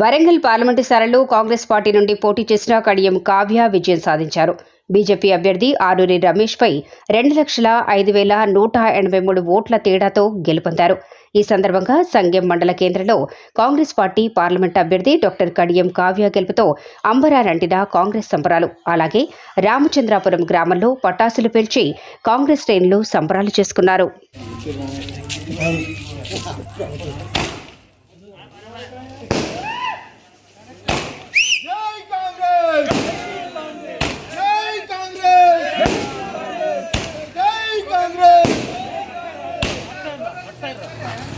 Warangal parliament స్థానంలో Congress party నుండి పోటీ చేసిన కడియం కావ్య విజయం సాధించారు. బీజేపీ అభ్యర్థి ఆరూరి రమేష్పై రెండు లక్షల ఐదు వేల నూట ఎనభై మూడు ఓట్ల తేడాతో గెలుపొందారు. ఈ సందర్భంగా సంగెం మండల కేంద్రంలో కాంగ్రెస్ పార్టీ పార్లమెంట్ అభ్యర్థి డాక్టర్ కడియం కావ్య గెలుపుతో అంబరారంటిన కాంగ్రెస్ సంబరాలు. అలాగే రామచంద్రాపురం గ్రామంలో పటాసులు పేల్చి కాంగ్రెస్ శ్రేణులు సంబరాలు చేసుకున్నారు.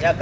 Ya,